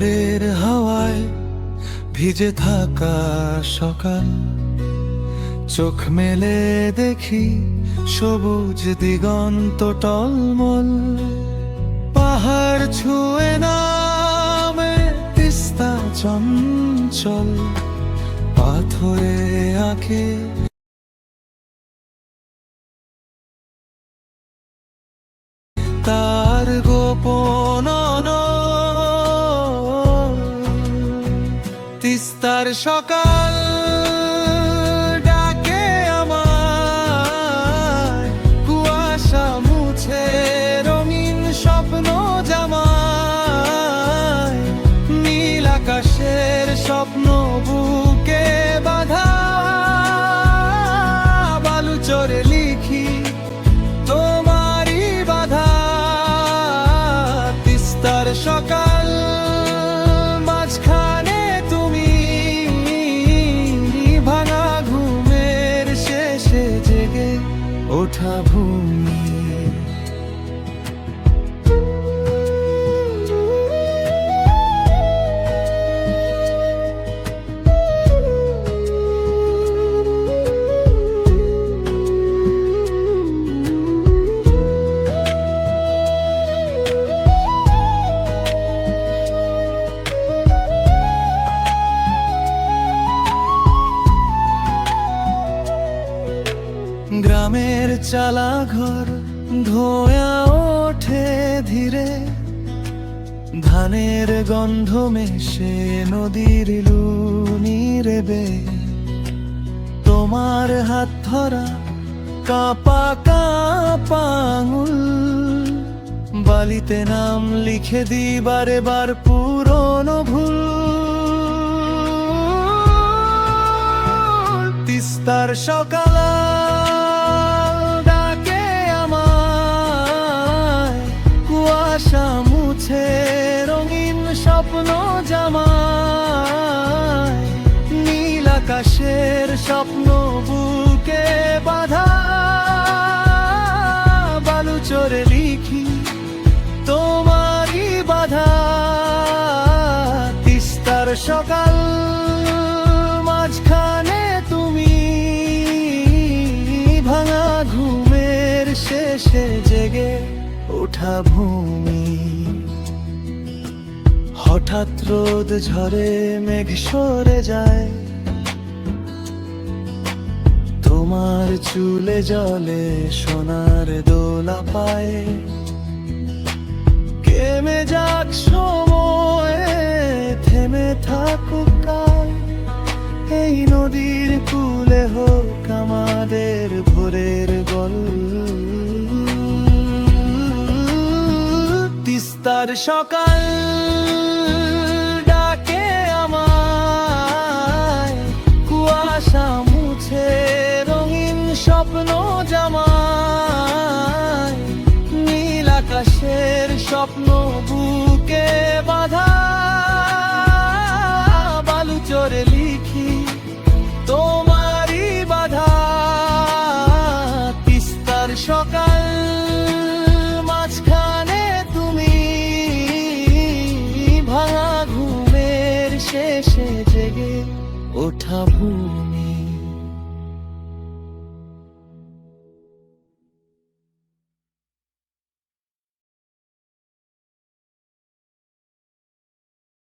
ঝড়ের হাওয়ায় ভিজে থাকা সকাল, চোখ মেলে দেখি সবুজ দিগন্ত টলমল। পাহাড় ছুঁয়ে নামে তিস্তা চঞ্চল, পাথরে আঁকে তিস্তার সকাল ডাকে আমার কুয়াশা মুছে রঙিন স্বপ্ন জামায়। নীল আকাশের স্বপ্ন বুকে বাধা। বালু চরে লিখি তোমারই বাধা। তিস্তার সকাল ওঠা ভূমি। গ্রামের চালা ঘর ধোয়া ওঠে ধীরে। ধানের গন্ধ মেশে নদীর লুনি রেবে তোমার হাত ধরা কাপা কাপা বালিতে নাম লিখে দি বারে বার পুরনো ভুল। তিস্তার সকাল মুছে রঙিন স্বপ্ন জামায় নীল আকাশের স্বপ্ন বুকে বাধা। বালু চরে লিখি তোমারই বাধা। তিস্তার সকাল মাঝখানে তুমি ভাঙা ঘুমের শেষে জেগে ওঠা ভূমি। হঠাৎ রোদ ঝরে, মেঘ সরে যায়। তোমার চুলে জলে সোনার দোলা পায়। কেমে যাক সময়, থেমে থাকুক কাল। এই নদীর কুলে হোক আমাদের ভোরের তিস্তার সকাল ডাকে আমায়। কুয়াশা মুছে রঙিন স্বপ্ন জামায়। নীল আকাশের স্বপ্ন বুকে শেষে জেগে ওঠা ভূমি।